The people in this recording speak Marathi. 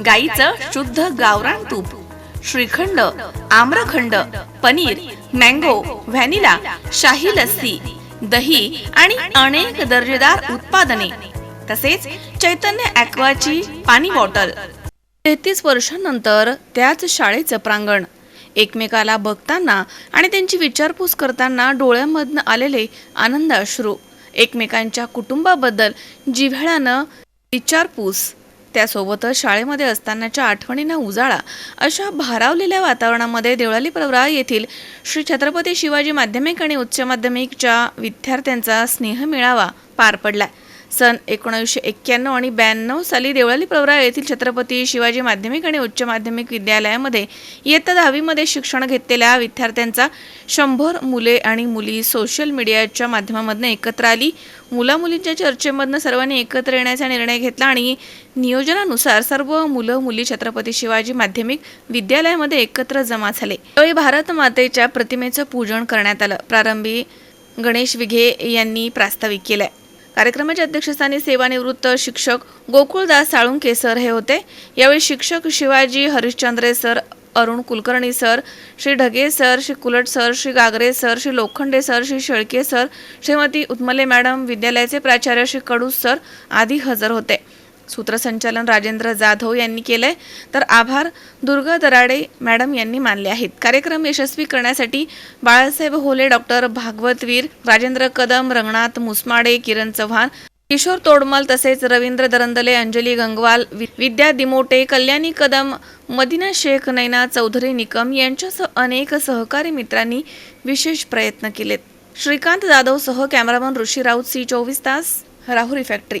गाईचं शुद्ध गावरान तूप श्रीखंड आम्रखंड पनीर मँगो व्हॅनिला शाही लस्सी दही आणि अनेक दर्जेदार उत्पादने तसेच चैतन्य ॲक्वाची पाणी बॉटल. तेहतीस वर्षांनंतर त्याच शाळेचं प्रांगण. एकमेकाला बघताना आणि त्यांची विचारपूस करताना डोळ्यांमधनं आलेले आनंद अश्रू. एकमेकांच्या कुटुंबाबद्दल जिव्हाळ्यानं विचारपूस. त्यासोबतच शाळेमध्ये असतानाच्या आठवणींना उजाळा अशा भारावलेल्या वातावरणामध्ये देवळाली प्रवरा येथील श्री छत्रपती शिवाजी माध्यमिक आणि उच्च माध्यमिकच्या विद्यार्थ्यांचा स्नेह मिळावा पार पडलाय. सन एकोणीसशे एक्क्याण्णव आणि ब्याण्णव साली देवळाली प्रवरा येथील छत्रपती शिवाजी माध्यमिक आणि उच्च माध्यमिक विद्यालयामध्ये इयत्ता दहावीमध्ये शिक्षण घेतलेल्या विद्यार्थ्यांचा शंभर मुले आणि मुली सोशल मीडियाच्या माध्यमामधनं एकत्र आली. मुलामुलींच्या चर्चेमधनं सर्वांनी एकत्र येण्याचा निर्णय घेतला आणि नियोजनानुसार सर्व मुलं मुली छत्रपती शिवाजी माध्यमिक विद्यालयामध्ये एकत्र जमा झाले. त्यावेळी भारत मातेच्या प्रतिमेचं पूजन करण्यात आलं. प्रारंभी गणेश विघे यांनी प्रास्ताविक केलंय. कार्यक्रमाच्या अध्यक्षस्थानी सेवानिवृत्त शिक्षक गोकुळदास साळुंके सर हे होते. यावेळी शिक्षक Shivaji Harishchandre sir Arun Kulkarni sir Shri Dhage sir Shri Kulat sir Shri Gagare sir Shri Lokhande sir Shri Shelke sir Shrimati Utmale madam विद्यालयाचे प्राचार्य श्री कडूस सर आदी हजर होते. सूत्रसंचालन राजेंद्र जाधव यांनी केलंय. तर आभार दुर्गा दराडे मॅडम यांनी मानले आहेत. कार्यक्रम यशस्वी करण्यासाठी बाळासाहेब होले डॉक्टर भागवतवीर राजेंद्र कदम रंगनाथ मुसमाडे किरण चव्हाण किशोर तोडमल तसेच रवींद्र दरंदले अंजली गंगवाल वि- विद्या दिमोटे कल्याणी कदम मदिना शेख नैना चौधरी निकम यांच्यासह अनेक सहकारी मित्रांनी विशेष प्रयत्न केलेत. श्रीकांत जाधवसह कॅमेरामन ऋषी राऊत सी चोवीस तास राहुरी फॅक्टरी.